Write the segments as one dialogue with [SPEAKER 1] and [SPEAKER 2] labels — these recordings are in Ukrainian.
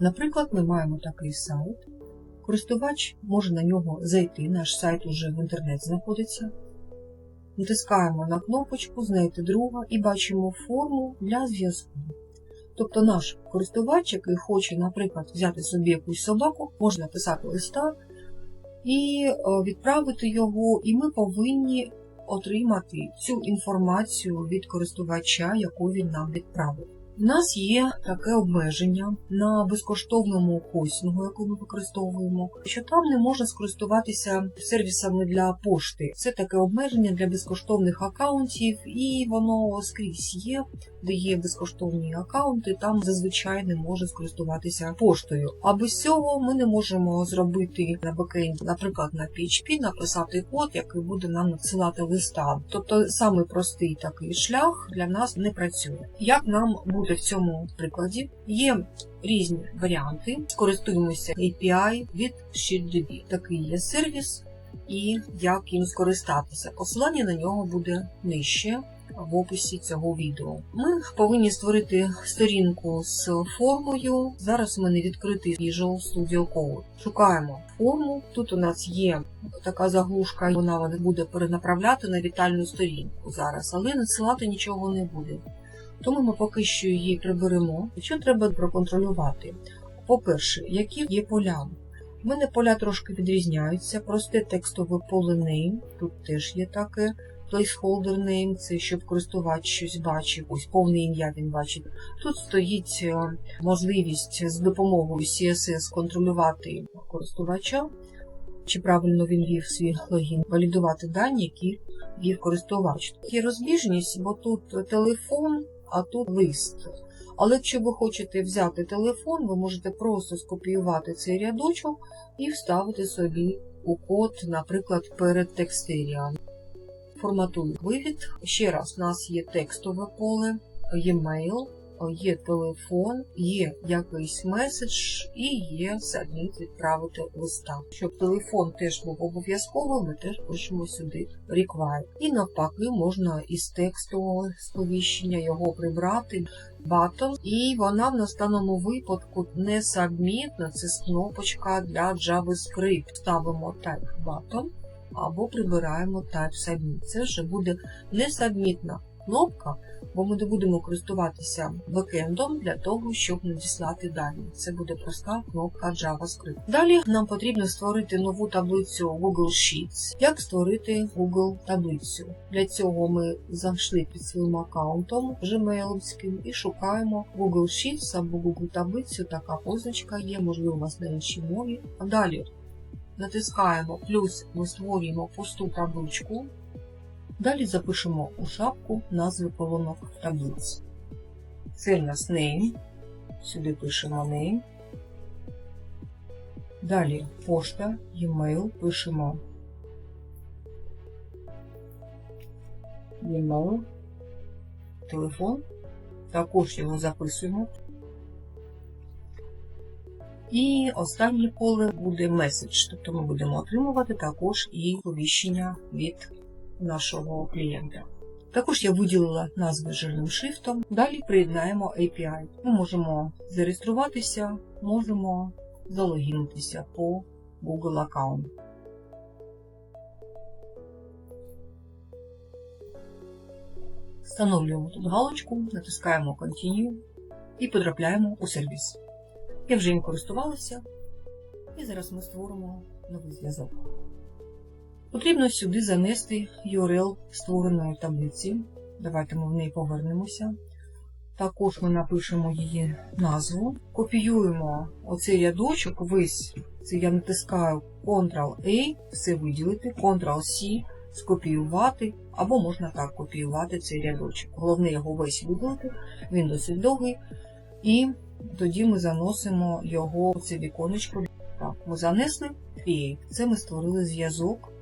[SPEAKER 1] Наприклад, ми маємо такий сайт. Користувач може на нього зайти, наш сайт уже в інтернет знаходиться. Натискаємо на кнопочку Знайти друга і бачимо форму для зв'язку. Тобто наш користувач, який хоче, наприклад, взяти собі якусь собаку, може написати листа і е, відправити його, і ми повинні отримати цю інформацію від користувача, яку він нам відправив. У нас є таке обмеження на безкоштовному хостингу, яку ми використовуємо, що там не можна скористуватися сервісами для пошти. Це таке обмеження для безкоштовних акаунтів, і воно скрізь є, де є безкоштовні акаунти, там зазвичай не може скористуватися поштою. А без цього ми не можемо зробити на бекенді, наприклад, на PHP, написати код, який буде нам надсилати листа. Тобто саме простий такий шлях для нас не працює. Як нам буде в цьому прикладі? Є різні варіанти. Скористуємося API від SheetDB. Такий є сервіс, і як їм скористатися. Посилання на нього буде нижче в описі цього відео. Ми повинні створити сторінку з формою. Зараз у мене відкритий Visual Studio Code. Шукаємо форму. Тут у нас є така заглушка, вона буде перенаправляти на вітальну сторінку зараз, але надсилати нічого не буде. Тому ми поки що її приберемо. Що треба проконтролювати? По-перше, які є поля? У мене поля трошки відрізняються. Просте текстове поле name, тут теж є таке. Placeholder name, це щоб користувач щось бачив, ось повне ім'я він бачить. Тут стоїть е, можливість з допомогою CSS контролювати користувача, чи правильно він вів свій логін, валідувати дані, які вів користувач. Є розбіжність, бо тут телефон, а тут лист. Але якщо ви хочете взяти телефон, ви можете просто скопіювати цей рядочок і вставити собі у код, наприклад, перед текстерієм. Форматую вивід. Ще раз, у нас є текстове поле, мейл, є телефон, є якийсь меседж і є submit відправити листа. Щоб телефон теж був обов'язковим, ми теж пишемо сюди require. І навпаки, можна із текстового сповіщення його прибрати button, і вона в настаному випадку не submit, це кнопочка для JavaScript. Ставимо type button або прибираємо Type Submit. Це вже буде несабмітна кнопка, бо ми не будемо користуватися бекендом для того, щоб надіслати дані. Це буде проста кнопка JavaScript. Далі нам потрібно створити нову таблицю Google Sheets. Як створити Google таблицю? Для цього ми зайшли під своїм аккаунтом gmail і шукаємо Google Sheets або Google таблицю. Така позначка є, можливо, у вас на іншій мові. А далі натискаємо плюс, ми створюємо пусту табличку. Далі запишемо у шапку назви колонок таблиць. Це в нас name. Сюди пишемо name. Далі пошта, e-mail, пишемо e-mail, телефон. Також його записуємо. І останнє поле буде меседж, тобто ми будемо отримувати також і повіщення від нашого клієнта. Також я виділила назви жирним шрифтом. Далі приєднаємо API. Ми можемо зареєструватися, можемо залогінитися по Google аккаунт. Встановлюємо тут галочку, натискаємо Continue і потрапляємо у сервіс. Я вже їм користувалася, і зараз ми створимо новий зв'язок. Потрібно сюди занести URL створеної таблиці. Давайте ми в неї повернемося. Також ми напишемо її назву. Копіюємо оцей рядочок, весь це я натискаю Ctrl-A, все виділити, Ctrl-C, скопіювати, або можна так копіювати цей рядочок. Головне його весь виділити, він досить довгий. І тоді ми заносимо його в це віконечко. Так, ми занесли Create. Це ми створили зв'язок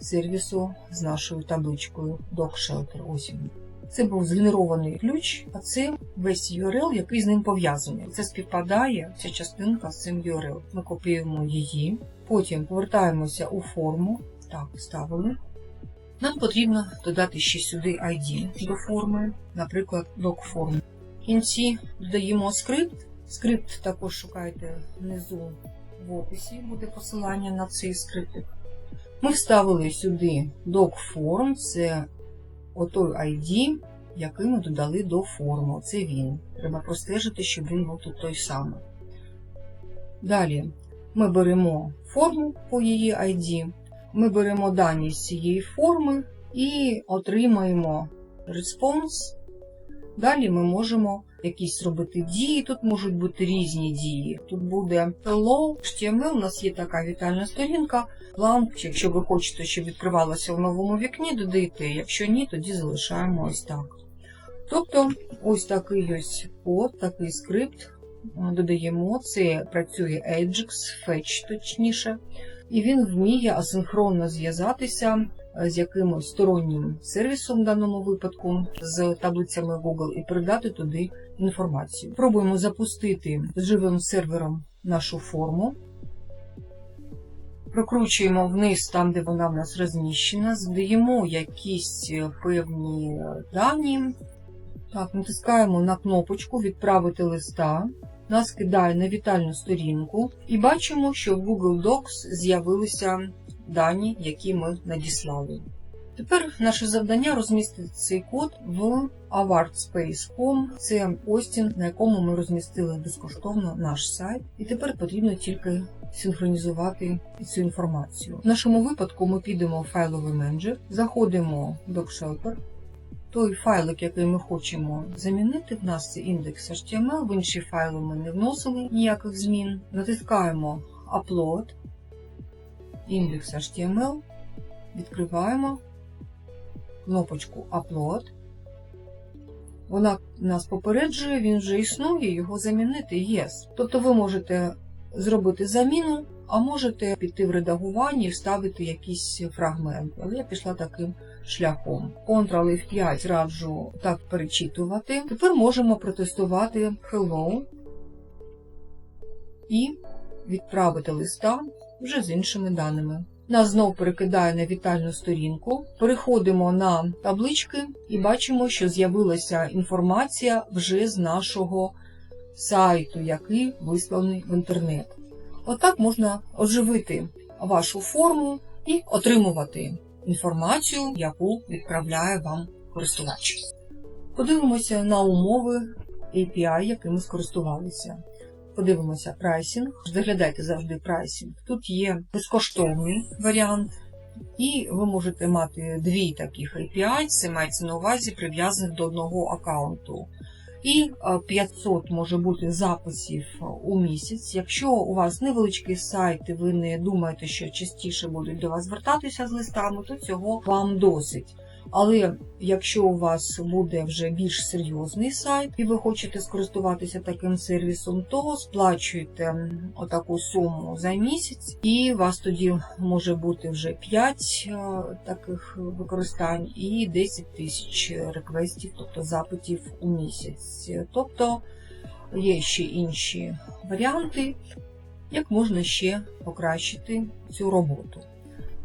[SPEAKER 1] сервісу з нашою табличкою DocShelter. Ось він. Це був згенерований ключ, а це весь URL, який з ним пов'язаний. Це співпадає ця частинка з цим URL. Ми копіюємо її, потім повертаємося у форму. Так, ставили. Нам потрібно додати ще сюди ID до форми, наприклад, docform. В кінці додаємо скрипт, Скрипт також шукайте внизу в описі, буде посилання на цей скриптик. Ми вставили сюди DocForm, це отой ID, який ми додали до форму. Це він. Треба простежити, щоб він був тут той самий. Далі ми беремо форму по її ID, ми беремо дані з цієї форми і отримаємо респонс. Далі ми можемо якісь робити дії. Тут можуть бути різні дії. Тут буде hello, HTML, у нас є така вітальна сторінка, ламп, якщо ви хочете, щоб відкривалося в новому вікні, додаєте. Якщо ні, тоді залишаємо ось так. Тобто, ось такий ось код, такий скрипт додаємо. Це працює Ajax, Fetch точніше, і він вміє асинхронно зв'язатися з якимось стороннім сервісом в даному випадку, з таблицями Google, і передати туди інформацію. Пробуємо запустити з живим сервером нашу форму. Прокручуємо вниз там, де вона в нас розміщена, задаємо якісь певні дані. Так, натискаємо на кнопочку Відправити листа. Нас кидає на вітальну сторінку, і бачимо, що в Google Docs з'явилися дані, які ми надіслали. Тепер наше завдання розмістити цей код в awardspace.com. Це постінг, на якому ми розмістили безкоштовно наш сайт, і тепер потрібно тільки синхронізувати цю інформацію. В нашому випадку ми підемо в файловий менеджер, заходимо в DocShelper, той файлик, який ми хочемо замінити, в нас це index.html, в інші файли ми не вносили ніяких змін. Натискаємо Upload, index.html, відкриваємо кнопочку Upload. Вона нас попереджує, він вже існує, його замінити Yes. Тобто ви можете зробити заміну, а можете піти в редагування і вставити якийсь фрагмент. Але я пішла таким шляхом. Ctrl F5 раджу так перечитувати. Тепер можемо протестувати Hello і відправити листа вже з іншими даними. Нас знов перекидає на вітальну сторінку. Переходимо на таблички і бачимо, що з'явилася інформація вже з нашого сайту, який висланий в інтернет. Отак можна оживити вашу форму і отримувати інформацію, яку відправляє вам користувач. Подивимося на умови API, якими скористувалися. Подивимося прайсінг. Заглядайте завжди прайсінг. Тут є безкоштовний варіант, і ви можете мати дві таких API, це мається на увазі прив'язаних до одного аккаунту. І 500 може бути записів у місяць. Якщо у вас невеличкий сайт, і ви не думаєте, що частіше будуть до вас звертатися з листами, то цього вам досить. Але якщо у вас буде вже більш серйозний сайт, і ви хочете скористуватися таким сервісом, то сплачуйте отаку суму за місяць, і у вас тоді може бути вже 5 таких використань і 10 тисяч реквестів, тобто запитів у місяць. Тобто є ще інші варіанти, як можна ще покращити цю роботу.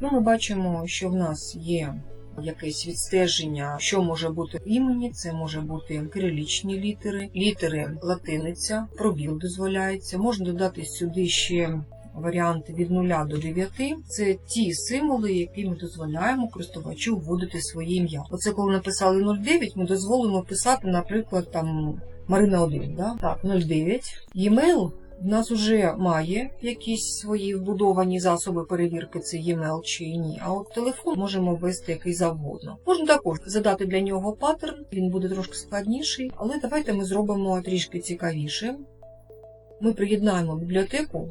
[SPEAKER 1] Ну, Ми бачимо, що в нас є якесь відстеження, що може бути в імені, це може бути кирилічні літери, літери латиниця, пробіл дозволяється. Можна додати сюди ще варіанти від 0 до 9. Це ті символи, які ми дозволяємо користувачу вводити своє ім'я. Оце коли написали 09, ми дозволимо писати, наприклад, там Марина 1. Да? Так, 09. E-mail в нас вже має якісь свої вбудовані засоби перевірки, це e-mail чи ні. А от телефон можемо ввести який завгодно. Можна також задати для нього паттерн, він буде трошки складніший, але давайте ми зробимо трішки цікавіше. Ми приєднаємо бібліотеку,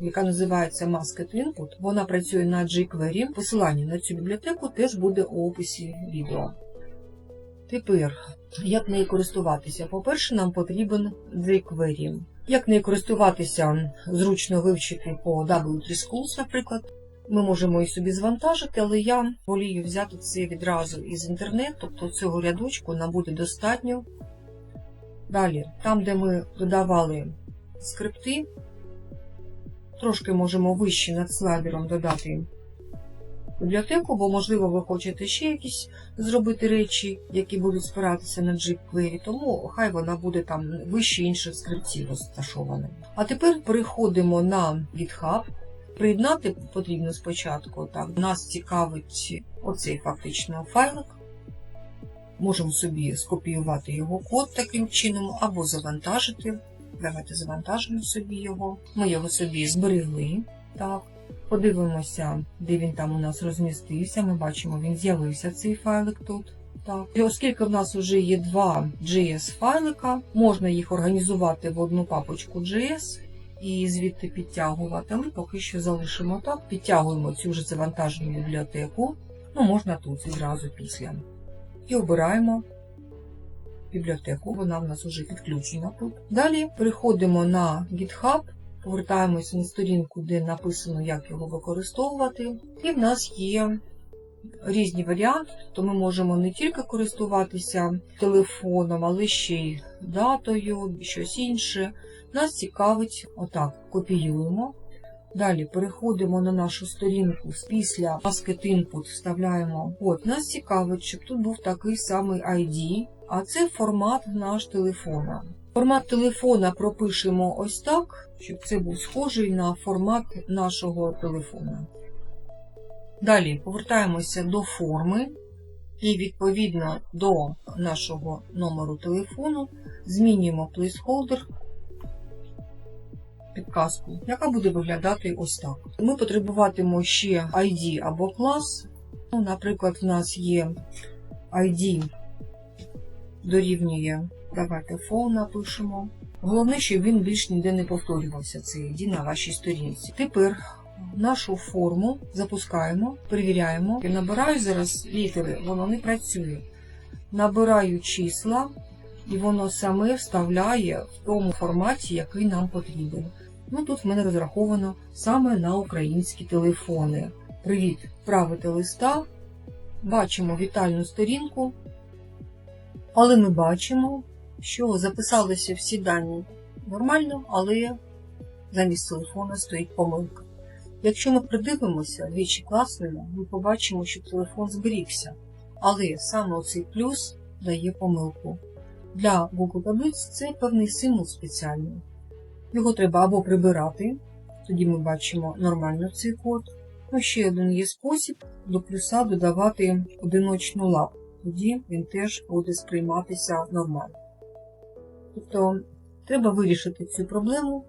[SPEAKER 1] яка називається Masked Input. Вона працює на jQuery. Посилання на цю бібліотеку теж буде у описі відео. Тепер, як нею користуватися? По-перше, нам потрібен jQuery. Як нею користуватися, зручно вивчити по W3 Schools, наприклад. Ми можемо і собі звантажити, але я волію взяти це відразу із інтернету, тобто цього рядочку нам буде достатньо. Далі, там, де ми додавали скрипти, трошки можемо вище над слайдером додати бібліотеку, бо, можливо, ви хочете ще якісь зробити речі, які будуть спиратися на jQuery, тому хай вона буде там вище інших скриптів розташована. А тепер переходимо на GitHub. Приєднати потрібно спочатку. Так, нас цікавить оцей фактично файлик. Можемо собі скопіювати його код таким чином, або завантажити. Давайте завантажимо собі його. Ми його собі зберегли. Так. Подивимося, де він там у нас розмістився. Ми бачимо, він з'явився цей файлик тут. Так. І оскільки в нас вже є два JS файлика, можна їх організувати в одну папочку JS і звідти підтягувати. Ми поки що залишимо так. Підтягуємо цю вже завантажену бібліотеку. Ну, можна тут відразу після. І обираємо бібліотеку, вона в нас вже підключена тут. Далі переходимо на GitHub, повертаємося на сторінку, де написано, як його використовувати. І в нас є різні варіанти, то ми можемо не тільки користуватися телефоном, але ще й датою, щось інше. Нас цікавить, отак, копіюємо. Далі переходимо на нашу сторінку після Basket Input вставляємо код. Нас цікавить, щоб тут був такий самий ID, а це формат наш телефона. Формат телефона пропишемо ось так, щоб це був схожий на формат нашого телефона. Далі повертаємося до форми і відповідно до нашого номеру телефону змінюємо placeholder підказку, яка буде виглядати ось так. Ми потребуватимемо ще ID або клас. Ну, Наприклад, в нас є ID дорівнює, давайте phone напишемо. Головне, щоб він більш ніде не повторювався, цей ID на вашій сторінці. Тепер нашу форму запускаємо, перевіряємо. Я набираю зараз літери, воно не працює. Набираю числа, і воно саме вставляє в тому форматі, який нам потрібен. Ну, Тут в мене розраховано саме на українські телефони. Привіт! Правити листа. Бачимо вітальну сторінку. Але ми бачимо, що записалися всі дані нормально, але замість телефона стоїть помилка. Якщо ми придивимося двічі класними, ми побачимо, що телефон зберігся. Але саме оцей плюс дає помилку. Для Google таблиць це певний символ спеціальний. Його треба або прибирати, тоді ми бачимо нормально цей код. Ну, ще один є спосіб до плюса додавати одиночну лапу. Тоді він теж буде сприйматися нормально. Тобто, треба вирішити цю проблему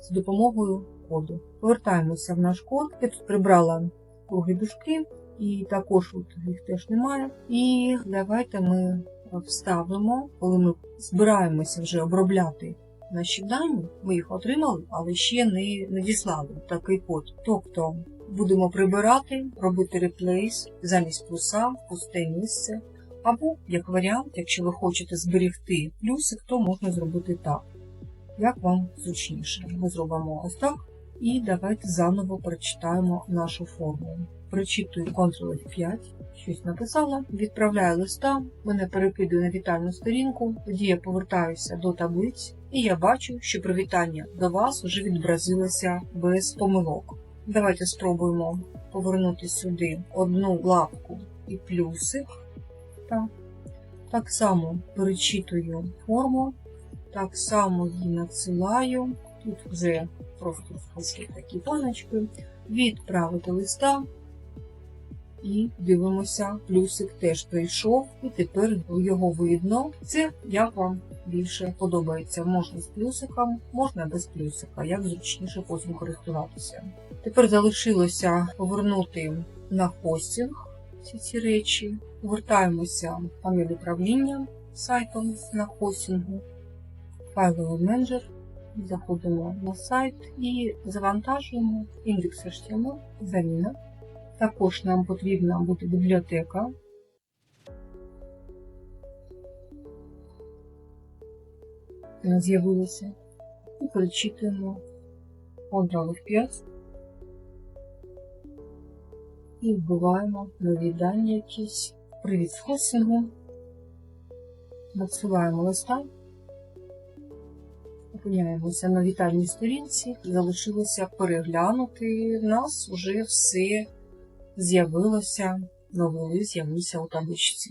[SPEAKER 1] з допомогою коду. Повертаємося в наш код. Я тут прибрала круги дужки, і також тут їх теж немає. І давайте ми вставимо, коли ми збираємося вже обробляти наші дані, ми їх отримали, але ще не надіслали такий код. Тобто будемо прибирати, робити реплейс замість плюса, в пусте місце. Або, як варіант, якщо ви хочете зберегти плюсик, то можна зробити так. Як вам зручніше. Ми зробимо ось так. І давайте заново прочитаємо нашу формулу. Прочитую Ctrl F5, щось написала, відправляю листа, мене перекидує на вітальну сторінку, тоді я повертаюся до таблиць, і я бачу, що привітання до вас вже відобразилося без помилок. Давайте спробуємо повернути сюди одну лапку і плюсик. Так, так само перечитую форму, так само її надсилаю. Тут вже просто ось такі позначки. Відправити листа. І дивимося, плюсик теж прийшов, і тепер його видно. Це як вам більше подобається. Можна з плюсиком, можна без плюсика, як зручніше потім користуватися. Тепер залишилося повернути на хостинг всі ці речі. Повертаємося в панель управління сайтом на хостингу, файловий менеджер. Заходимо на сайт і завантажуємо індекс HTML, заміна. Також нам потрібна буде бібліотека. З'явилася. І перечитуємо Ctrl 5 і вбиваємо нові дані якісь. Привіт з. Надсилаємо листа. Опиняємося на вітальній сторінці. Залишилося переглянути. У нас вже все з'явилося, новий лист з'явився у табличці.